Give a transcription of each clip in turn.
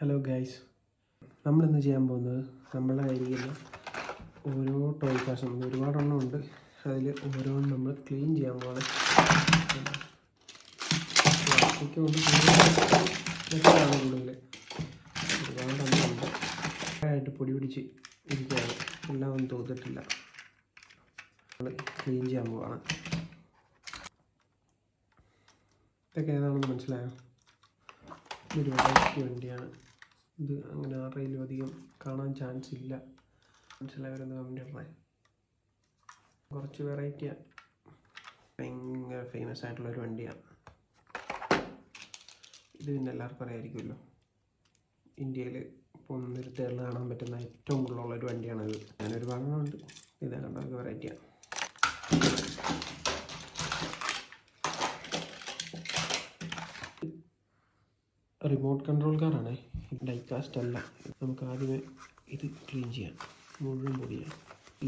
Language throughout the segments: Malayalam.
ഹലോ ഗൈസ് നമ്മളിന്ന് ചെയ്യാൻ പോകുന്നത് നമ്മളെ കയ്യിലുള്ള ഓരോ ടോയ് കാശും ഒരുപാടെണ്ണം ഉണ്ട്. അതിൽ ഓരോന്നും നമ്മൾ ക്ലീൻ ചെയ്യാൻ പോകണം പ്ലാസ്റ്റിക് കൊണ്ട് മെറ്റലാണ് കൂടുതൽ ഒരുപാടെണ്ണം ഉണ്ട്. ആയിട്ട് പൊടി പിടിച്ച് ഇരിക്കുകയാണ്. എല്ലാം ഒന്നും തോന്നിട്ടില്ല. നമ്മൾ ക്ലീൻ ചെയ്യാൻ പോവാണ്. ഇതൊക്കെ ഏതാണെന്ന് മനസ്സിലായോ? ഇതൊരു വെറൈറ്റി വണ്ടിയാണ്. ഇത് അങ്ങനെ ആരുടെയിലും അധികം കാണാൻ ചാൻസ് ഇല്ല. മനസ്സിലായവരൊന്ന് കമന്റ് ഇടണേ. കുറച്ച് വെറൈറ്റിയാണ് ഭയങ്കര ഫേമസ് ആയിട്ടുള്ള ഒരു വണ്ടിയാണ്. ഇത് പിന്നെ എല്ലാവർക്കും അറിയാമായിരിക്കുമല്ലോ ഇന്ത്യയിൽ ഇപ്പോൾ നിർത്തേളിൽ കാണാൻ പറ്റുന്ന ഏറ്റവും കൂടുതലുള്ള ഒരു വണ്ടിയാണിത്. അങ്ങനെ ഒരുപാട് ഉണ്ട് ഇതാ കണ്ടതൊക്കെ വെറൈറ്റിയാണ് റിമോട്ട് കൺട്രോൾ കാറാണ് ഡൈകാസ്റ്റ് അല്ല. നമുക്ക് ആദ്യമേ ഇത് ക്ലീൻ ചെയ്യാം. മുഴുവൻ പൊടിയാണ്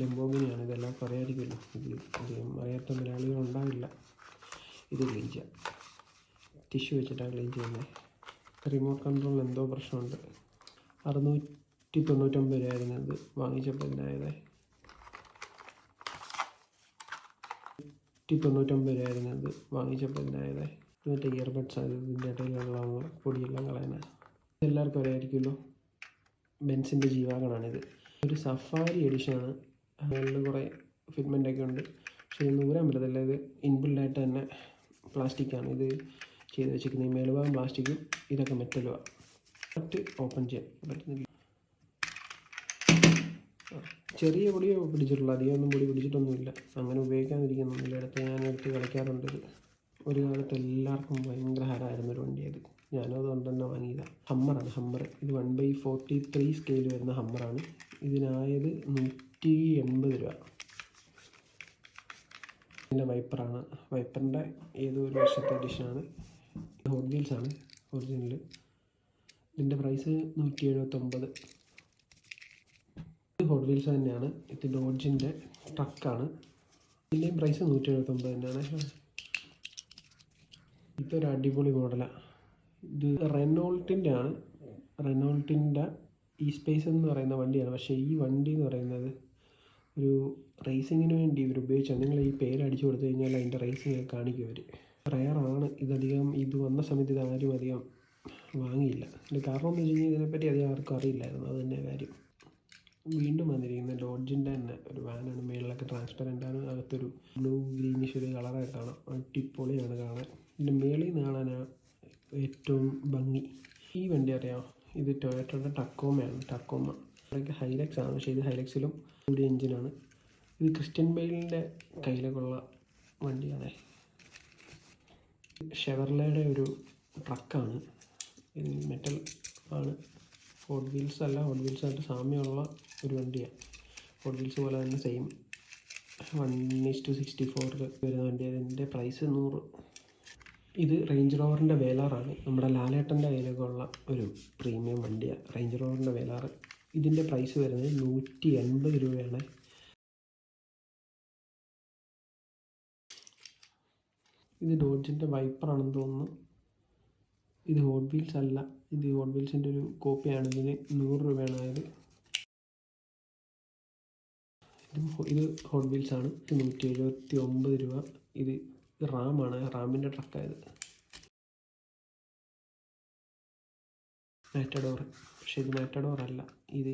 ലംബോഗിനിയാണ് ഇതെല്ലാം പറയാതിരിക്കുമല്ലോ ഇത് അധികം അറിയാത്ത മലയാളികൾ ഉണ്ടാവില്ല. ഇത് ക്ലീൻ ചെയ്യാം. ടിഷ്യൂ വെച്ചിട്ടാണ് ക്ലീൻ ചെയ്യുന്നത്. റിമോട്ട് കൺട്രോളിൽ എന്തോ പ്രശ്നമുണ്ട്. അറുന്നൂറ്റി തൊണ്ണൂറ്റൊമ്പത് രൂപയായിരുന്നു ഇത് വാങ്ങിച്ചപ്പോൾ ഇതിനായത് നൂറ്റി തൊണ്ണൂറ്റൊമ്പത് രൂപയായിരുന്നു ഇത് വാങ്ങിച്ചപ്പോൾ ഇതിനായത് മറ്റേ ഇയർബഡ്സ് ഇതിന്റെ ഇടയിലുള്ള പൊടിയെല്ലാം കളയാനാണ് എല്ലാവർക്കും അറിയാമായിരിക്കുമല്ലോ. ബെൻസിന്റെ ജീവാഗണാണിത് ഒരു സഫാരി എഡിഷനാണ് അതിൽ കുറേ ഫിറ്റ്മെന്റ് ഒക്കെ ഉണ്ട്. പക്ഷേ ഇത് നൂരാൻ പറ്റത്തില്ല. ഇത് ഇൻബിൽഡായിട്ട് തന്നെ പ്ലാസ്റ്റിക്കാണ് ഇത് ചെയ്ത് വെച്ചിരിക്കുന്നത്. ഈ മേലുഭാഗം പ്ലാസ്റ്റിക്കും ഇതൊക്കെ മെറ്റലുമാണ് കറക്റ്റ് ഓപ്പൺ ചെയ്യാൻ പറ്റുന്നില്ല. ചെറിയ പൊടിയോ പിടിച്ചിട്ടുള്ളൂ അധികമൊന്നും പൊടി പിടിച്ചിട്ടൊന്നുമില്ല. അങ്ങനെ ഉപയോഗിക്കാതിരിക്കുന്നൊന്നുമില്ല അടുത്ത് ഞാൻ എടുത്ത് കളിക്കാറുണ്ട് ഇത്. ഒരു കാലത്ത് എല്ലാവർക്കും ഭയങ്കര ഹരമായിരുന്നു ഒരു വണ്ടി അത്. ഞാനും അതുകൊണ്ട് തന്നെ വാങ്ങിയതാണ് ഹമ്മറാണ് ഹമ്മർ. ഇത് one by forty three scale വരുന്ന ഹമ്മറാണ്. ഇതിനായത് നൂറ്റി എൺപത് രൂപ ഇതിന്റെ വൈപ്പറാണ് വൈപ്പറിന്റെ ഏതോ ഒരു വർഷത്തെ എഡിഷനാണ് ഹോട്ട് വീൽസ് ആണ് ഒറിജിനൽ ഇതിന്റെ പ്രൈസ് നൂറ്റി എഴുപത്തൊമ്പത് ഹോട്ട് വീൽസ് തന്നെയാണ്. ഇത് ഡോഡ്ജിന്റെ ട്രക്കാണ് ഇതിന്റെയും പ്രൈസ് നൂറ്റി എഴുപത്തൊമ്പത് തന്നെയാണ്. ഇതൊരു അടിപൊളി മോഡലാണ് ഇത് റെനോൾട്ടിന്റെ ആണ് റെനോൾട്ടിന്റെ ഈ സ്പേസ് എന്ന് പറയുന്ന വണ്ടിയാണ്. പക്ഷേ ഈ വണ്ടി എന്ന് പറയുന്നത് ഒരു റേസിങ്ങിന് വേണ്ടി ഇവർ ഉപയോഗിച്ചാണ്. നിങ്ങൾ ഈ പേര് അടിച്ചു കൊടുത്തു കഴിഞ്ഞാൽ അതിന്റെ റേസിംഗ് കാണിക്കും അവർ റയറാണ് ഇതധികം ഇത് വന്ന സമയത്ത് ഇത് ആരും അധികം വാങ്ങിയില്ല. അതിന്റെ കാരണം എന്ന് വെച്ച് കഴിഞ്ഞാൽ ഇതിനെപ്പറ്റി അധികം ആർക്കും അറിയില്ലായിരുന്നു. അത് തന്നെ കാര്യം. വീണ്ടും വന്നിരിക്കുന്ന ലോഡ്ജിന്റെ തന്നെ ഒരു വാനാണ് മേളിലൊക്കെ ട്രാൻസ്പെറന്റ് ആണ്. അകത്തൊരു ബ്ലൂ ഗ്രീനിഷ് ഒരു കളറായിട്ടാണ് അടിപൊളിയാണ് കാണാൻ. ഇതിന്റെ മേളിൽ നിന്ന് ഏറ്റവും ഭംഗി. ഈ വണ്ടി അറിയാം ഇത് ടൊയോട്ടയുടെ ടക്കോമയാണ് ടക്കോമ അതൊക്കെ ഹൈലക്സ് ആണ്. പക്ഷേ ഇത് ഹൈലക്സിലും കൂടിയ എഞ്ചിനാണ് ഇത് ക്രിസ്ത്യൻ ബെയിലിന്റെ കയ്യിലേക്കുള്ള വണ്ടിയാണ്. ഷെവർലയുടെ ഒരു ട്രക്കാണ് ഇത് മെറ്റൽ ആണ്. ഹോട്ട് വീൽസ് അല്ല ഹോട്ട് വീൽസായിട്ട് സാമ്യമുള്ള ഒരു വണ്ടിയാണ് ഹോട്ട് വീൽസ് പോലെ തന്നെ same one is to sixty ഫോറിൽ വരുന്ന വണ്ടി അതിന്റെ പ്രൈസ് നൂറ് ഇത് റേഞ്ച് റോവറിന്റെ വേലാറാണ്. നമ്മുടെ ലാലേട്ടന്റെ കയ്യിലൊക്കെ ഒരു പ്രീമിയം വണ്ടിയാണ് റേഞ്ച് റോവറിന്റെ വേലാറ് ഇതിന്റെ പ്രൈസ് വരുന്നത് നൂറ്റി എൺപത് രൂപയാണ്. ഇത് ഡോഡ്ജിന്റെ വൈപ്പറാണെന്ന് തോന്നുന്നു. ഇത് ഹോട്ട് വീൽസ് അല്ല. ഇത് ഹോട്ട് വീൽസിന്റെ ഒരു കോപ്പിയാണ്. ഇതിന് നൂറ് രൂപയാണ് ആയത്. ഇത് ഇത് ഹോട്ട് വീൽസ് ആണ് ഇത് നൂറ്റി എഴുപത്തി ഒമ്പത് രൂപ. ഇത് റാമാണ് റാമിന്റെ ട്രക്കായത് മാറ്റഡോർ പക്ഷേ ഇത് മാറ്റഡോർ അല്ല. ഇത്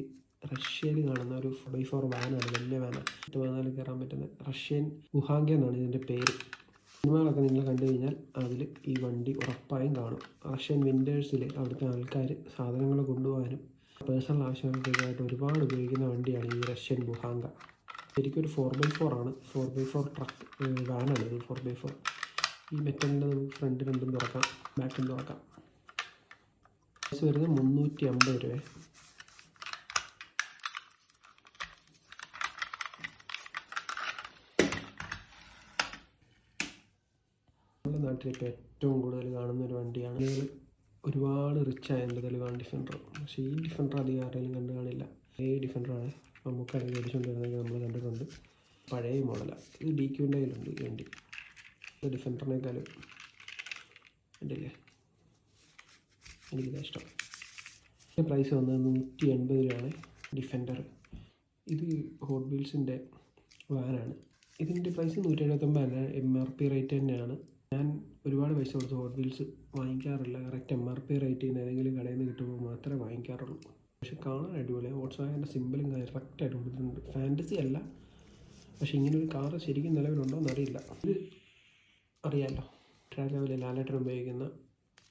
റഷ്യയിൽ കാണുന്ന ഒരു ബൈ ഫോർ വാനാണ് വലിയ വാനാണ് എട്ട് പതിനാല് കയറാൻ പറ്റുന്ന റഷ്യൻ ഗുഹാങ്ക എന്നാണ് ഇതിന്റെ പേര്. സിനിമകളൊക്കെ നിങ്ങൾ കണ്ടു കഴിഞ്ഞാൽ അതിൽ ഈ വണ്ടി ഉറപ്പായും കാണും. റഷ്യൻ വിന്റേഴ്സിൽ അവിടുത്തെ ആൾക്കാർ സാധനങ്ങൾ കൊണ്ടുപോകാനും പേഴ്സണൽ ആവശ്യങ്ങൾക്കൊക്കെ ആയിട്ട് ഒരുപാട് ഉപയോഗിക്കുന്ന വണ്ടിയാണ് ഈ റഷ്യൻ ബുഹാങ്ക ശരിക്കും ഒരു ഫോർ ബൈ ഫോർ ആണ്. ഫോർ ബൈ ഫോർ ട്രക്ക് വാനാണ് ഇത് ഫോർ ബൈ ഫോർ ഈ മെറ്റലിന്റെ നമുക്ക് ഫ്രണ്ട് രണ്ടും തുറക്കാം ബാക്കും തുറക്കാം. പ്രൈസ് വരുന്നത് മുന്നൂറ്റി അമ്പത് രൂപ നമ്മുടെ നാട്ടിൽ ഇപ്പോൾ ഏറ്റവും കൂടുതൽ കാണുന്ന ഒരു വണ്ടിയാണ്. ഒരുപാട് റിച്ച് ആയതിന്റെ തെളിവാണ് ഡിഫൻഡർ. പക്ഷേ ഈ ഡിഫൻഡർ അധികം ആരെങ്കിലും കണ്ടു കാണില്ല. ഈ ഡിഫൻഡറാണ് മേടിച്ചുകൊണ്ട് വരുന്നതൊക്കെ നമ്മൾ കണ്ടിട്ടുണ്ട് പഴയ മോഡലാണ്. ഇത് ഡി ക്യൂന്റെ കയ്യിലുണ്ട് ഈ വണ്ടി. ഇത് ഡിഫൻഡറിനേക്കാളും ഉണ്ടല്ലേ എനിക്കിതാ ഇഷ്ടം. ഇതിന്റെ പ്രൈസ് വന്നത് നൂറ്റി എൺപത് രൂപയാണ് ഡിഫൻഡർ ഇത് ഹോട്ട് വീൽസിന്റെ വാനാണ്. ഇതിന്റെ പ്രൈസ് നൂറ്റി എഴുപത്തൊമ്പതാണ് എം ആർ പി റേറ്റ് തന്നെയാണ്. ഞാൻ ഒരുപാട് പൈസ കൊടുത്ത് hot wheels വാങ്ങിക്കാറില്ല. Correct M R P rate ഏതെങ്കിലും കടയിൽ നിന്ന് കിട്ടുമ്പോൾ മാത്രമേ വാങ്ങിക്കാറുള്ളൂ. പക്ഷെ കാണാൻ അടിപൊളിയാണ് വോട്ട്സ് വാഗന്റെ സിമ്പിളും കറക്റ്റായിട്ട് കൊടുത്തിട്ടുണ്ട്. ഫാന്റസി അല്ല. പക്ഷെ ഇങ്ങനെ ഒരു കാറ് ശരിക്കും നിലവിലുണ്ടോ എന്നറിയില്ല. ഇത് അറിയാമല്ലോ ട്രാവലിൽ ലാലേട്ടൻ ഉപയോഗിക്കുന്ന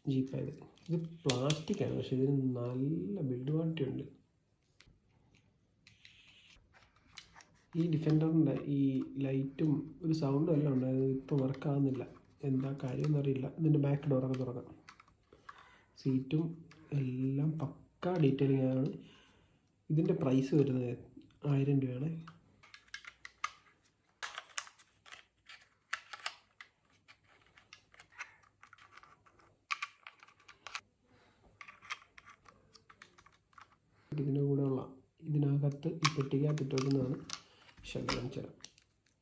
ജീപ്പായത് ഇത് പ്ലാസ്റ്റിക്കാണ് പക്ഷെ ഇതിന് നല്ല ബിൽഡ് ക്വാളിറ്റി ഉണ്ട്. ഈ ഡിഫൻഡറിന്റെ ഈ ലൈറ്റും ഒരു സൗണ്ടും എല്ലാം ഉണ്ടായത് ഇപ്പോൾ വർക്കാകുന്നില്ല എന്താ കാര്യം എന്നറിയില്ല. ഇതിന്റെ ബാക്ക് ഡോറൊക്കെ തുറക്കാം. സീറ്റും എല്ലാം പക്ക ഡീറ്റെയിലിംഗ് ആണ് ഇതിന്റെ പ്രൈസ് വരുന്നത് ആയിരം രൂപയാണ്. ഇതിന്റെ കൂടെയുള്ള ഇതിനകത്ത് ഈ പെട്ടിക്കകത്ത് ഇട്ടിരിക്കുന്നതാണ് ശകലം ചില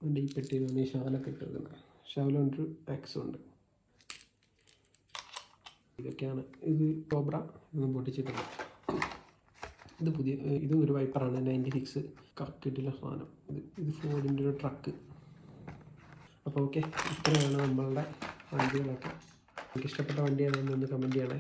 അതിന്റെ ഈ പെട്ടിയിലാണ് ഈ ശകലൊക്കെ ഇട്ടിരിക്കുന്നത് ഷവലുണ്ടൊരു ആക്സും ഉണ്ട്. ഇതൊക്കെയാണ് ഇത് കോബ്ര ഇതൊന്നും പൊട്ടിച്ചിട്ടില്ല ഇത് പുതിയ ഇത് ഒരു വൈപ്പറാണ് നയന്റി സിക്സ് കറക്റ്റിട്ടില്ല സാധനം. ഇത് ഇത് ഫോർഡിന്റെ ഒരു ട്രക്ക് അപ്പോൾ ഓക്കെ ഇത്രയാണ് നമ്മളുടെ വണ്ടികളൊക്കെ. എനിക്ക് ഇഷ്ടപ്പെട്ട വണ്ടിയാണെന്ന് ഒന്ന് കമന്റ് ചെയ്യണേ.